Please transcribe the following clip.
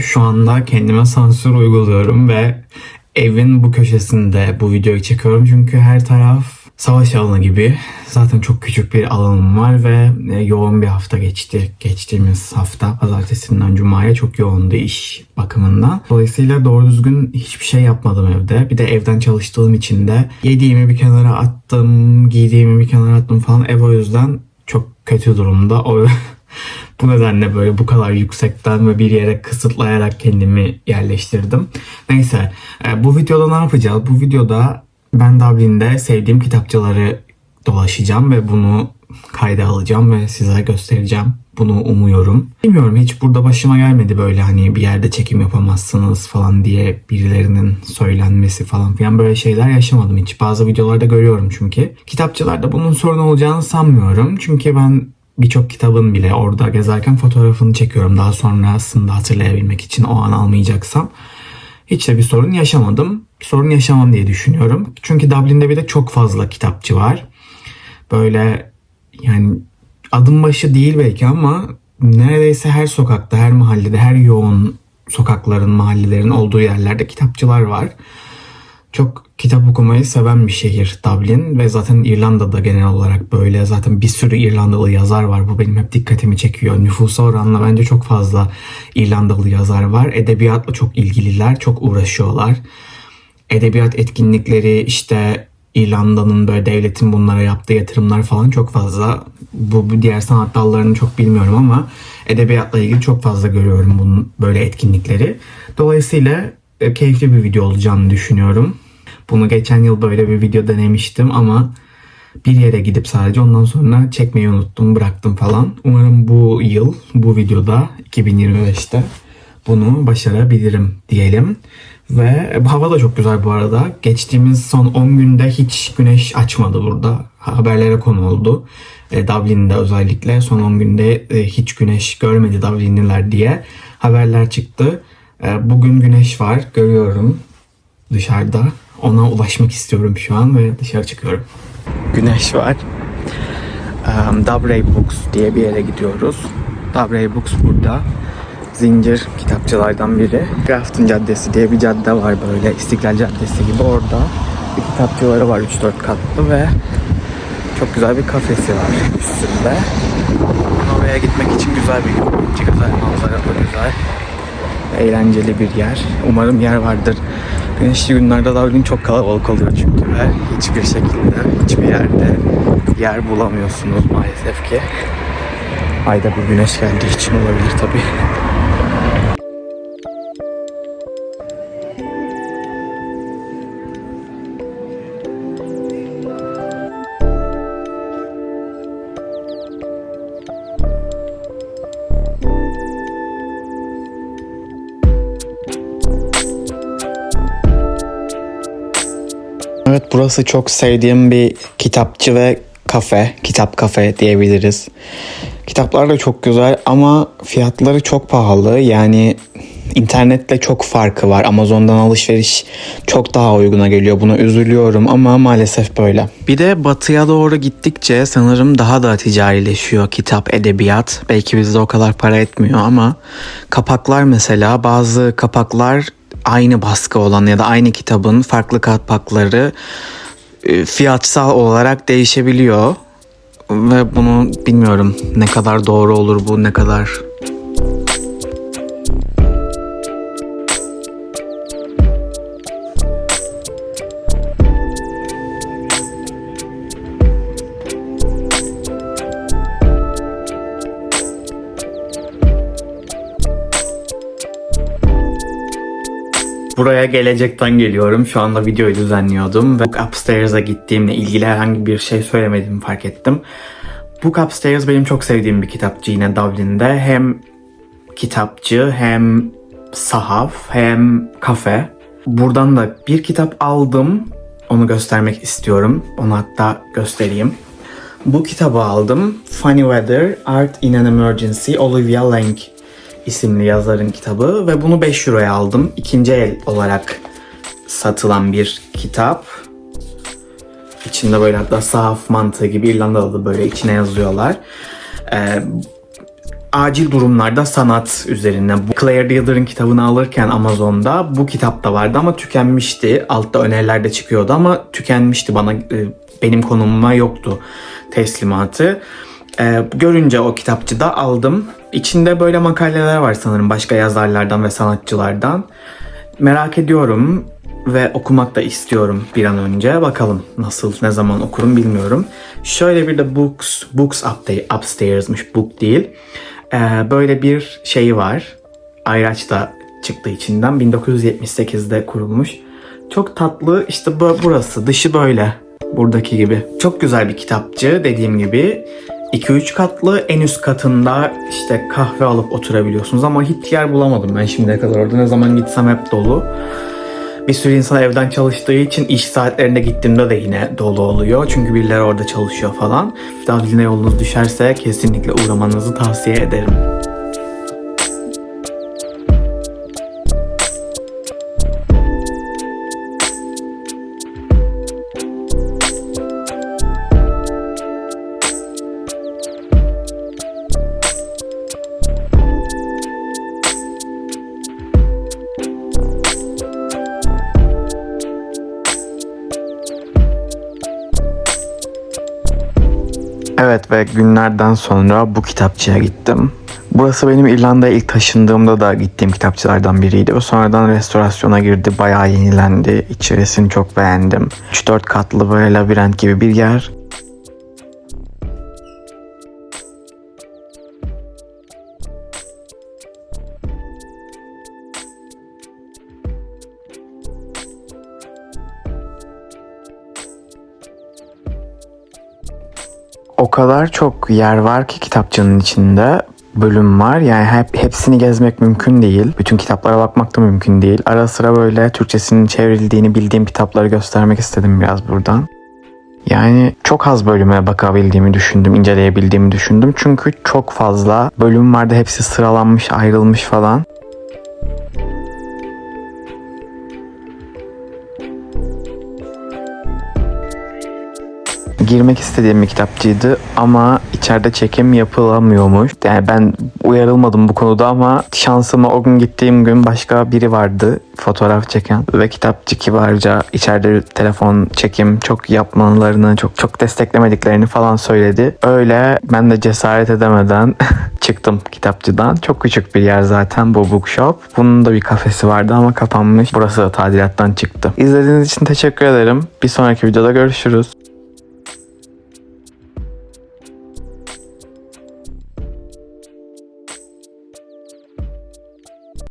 Şu anda kendime sansür uyguluyorum ve evin bu köşesinde bu videoyu çekiyorum. Çünkü her taraf savaş alanı gibi. Zaten çok küçük bir alanım var ve e, yoğun bir hafta geçti. Geçtiğimiz hafta pazartesinden cumaya çok yoğundu iş bakımından. Dolayısıyla doğru düzgün hiçbir şey yapmadım evde. Bir de evden çalıştığım için de yediğimi bir kenara attım, giydiğimi bir kenara attım falan. Ev o yüzden çok kötü durumda. O bu nedenle böyle bu kadar yüksekten ve bir yere kısıtlayarak kendimi yerleştirdim. Neyse e, bu videoda ne yapacağız? Bu videoda ben Dublin'de sevdiğim kitapçıları dolaşacağım ve bunu kayda alacağım ve size göstereceğim. Bunu umuyorum. Bilmiyorum hiç burada başıma gelmedi böyle hani bir yerde çekim yapamazsınız falan diye birilerinin söylenmesi falan filan böyle şeyler yaşamadım hiç. Bazı videolarda görüyorum çünkü. Kitapçılarda bunun sorun olacağını sanmıyorum. Çünkü ben birçok kitabın bile orada gezerken fotoğrafını çekiyorum daha sonrasında hatırlayabilmek için o an almayacaksam. Hiç de bir sorun yaşamadım. Sorun yaşamam diye düşünüyorum. Çünkü Dublin'de bir de çok fazla kitapçı var. Böyle yani adım başı değil belki ama neredeyse her sokakta, her mahallede, her yoğun sokakların, mahallelerin olduğu yerlerde kitapçılar var. Çok kitap okumayı seven bir şehir Dublin ve zaten İrlanda'da genel olarak böyle zaten bir sürü İrlandalı yazar var. Bu benim hep dikkatimi çekiyor. Nüfusa oranla bence çok fazla İrlandalı yazar var. Edebiyatla çok ilgililer, çok uğraşıyorlar. Edebiyat etkinlikleri işte İrlanda'nın böyle devletin bunlara yaptığı yatırımlar falan çok fazla. Bu bu diğer sanat dallarını çok bilmiyorum ama edebiyatla ilgili çok fazla görüyorum bunun böyle etkinlikleri. Dolayısıyla keyifli bir video olacağını düşünüyorum. Bunu geçen yıl böyle bir video denemiştim ama bir yere gidip sadece ondan sonra çekmeyi unuttum, bıraktım falan. Umarım bu yıl, bu videoda 2025'te bunu başarabilirim diyelim. Ve hava da çok güzel bu arada. Geçtiğimiz son 10 günde hiç güneş açmadı burada. Haberlere konu oldu. E, Dublin'de özellikle son 10 günde e, hiç güneş görmedi Dublinliler diye haberler çıktı. E, bugün güneş var görüyorum dışarıda. Ona ulaşmak istiyorum şu an ve dışarı çıkıyorum. Güneş var. Um, Dabrey Books diye bir yere gidiyoruz. Dabrey Books burada. Zincir kitapçılardan biri. Grafton Caddesi diye bir cadde var böyle İstiklal Caddesi gibi orada. Bir kitapçıları var 3-4 katlı ve çok güzel bir kafesi var üstünde. Oraya gitmek için güzel bir gün. Güzel manzara güzel. Eğlenceli bir yer. Umarım yer vardır. Güneşli günlerde Dublin çok kalabalık oluyor çünkü ve hiçbir şekilde hiçbir yerde yer bulamıyorsunuz maalesef ki. Ayda bir güneş geldiği için olabilir tabii. Evet burası çok sevdiğim bir kitapçı ve kafe, kitap kafe diyebiliriz. Kitaplar da çok güzel ama fiyatları çok pahalı. Yani internette çok farkı var. Amazon'dan alışveriş çok daha uyguna geliyor. Buna üzülüyorum ama maalesef böyle. Bir de batıya doğru gittikçe sanırım daha da ticarileşiyor kitap, edebiyat. Belki bizde o kadar para etmiyor ama kapaklar mesela bazı kapaklar aynı baskı olan ya da aynı kitabın farklı kapakları e, fiyatsal olarak değişebiliyor. Ve bunu bilmiyorum ne kadar doğru olur bu ne kadar Buraya gelecekten geliyorum. Şu anda videoyu düzenliyordum ve Upstairs'a gittiğimle ilgili herhangi bir şey söylemediğimi fark ettim. Book Upstairs benim çok sevdiğim bir kitapçı yine Dublin'de. Hem kitapçı hem sahaf hem kafe. Buradan da bir kitap aldım. Onu göstermek istiyorum. Onu hatta göstereyim. Bu kitabı aldım. Funny Weather, Art in an Emergency, Olivia Lang isimli yazarın kitabı ve bunu 5 euroya aldım. İkinci el olarak satılan bir kitap. İçinde böyle hatta sahaf mantığı gibi İrlandalı da böyle içine yazıyorlar. Ee, acil durumlarda sanat üzerine. Claire Dealer'ın kitabını alırken Amazon'da bu kitap da vardı ama tükenmişti. Altta önerilerde çıkıyordu ama tükenmişti bana e, benim konumuma yoktu teslimatı. E, görünce o kitapçıda aldım. İçinde böyle makaleler var sanırım başka yazarlardan ve sanatçılardan. Merak ediyorum ve okumak da istiyorum bir an önce. Bakalım nasıl, ne zaman okurum bilmiyorum. Şöyle bir de books, books update, upstairs'mış book değil. Ee, böyle bir şeyi var. Ayraç da çıktı içinden. 1978'de kurulmuş. Çok tatlı işte bu, burası. Dışı böyle. Buradaki gibi. Çok güzel bir kitapçı dediğim gibi. 2-3 katlı en üst katında işte kahve alıp oturabiliyorsunuz ama hiç yer bulamadım ben şimdiye kadar orada. Ne zaman gitsem hep dolu. Bir sürü insan evden çalıştığı için iş saatlerinde gittiğimde de yine dolu oluyor. Çünkü birileri orada çalışıyor falan. Dublin'e yolunuz düşerse kesinlikle uğramanızı tavsiye ederim. Evet ve günlerden sonra bu kitapçıya gittim. Burası benim İrlanda'ya ilk taşındığımda da gittiğim kitapçılardan biriydi. Ve sonradan restorasyona girdi. Bayağı yenilendi. İçerisini çok beğendim. 3-4 katlı böyle labirent gibi bir yer. O kadar çok yer var ki kitapçının içinde bölüm var. Yani hep hepsini gezmek mümkün değil. Bütün kitaplara bakmak da mümkün değil. Ara sıra böyle Türkçesinin çevrildiğini bildiğim kitapları göstermek istedim biraz buradan. Yani çok az bölüme bakabildiğimi düşündüm, inceleyebildiğimi düşündüm. Çünkü çok fazla bölüm vardı. Hepsi sıralanmış, ayrılmış falan. Girmek istediğim bir kitapçıydı ama içeride çekim yapılamıyormuş. Yani ben uyarılmadım bu konuda ama şansıma o gün gittiğim gün başka biri vardı fotoğraf çeken ve kitapçı kibarca içeride telefon çekim çok yapmalarını çok çok desteklemediklerini falan söyledi. Öyle ben de cesaret edemeden çıktım kitapçıdan. Çok küçük bir yer zaten bu bookshop. Bunun da bir kafesi vardı ama kapanmış. Burası da tadilattan çıktı. İzlediğiniz için teşekkür ederim. Bir sonraki videoda görüşürüz.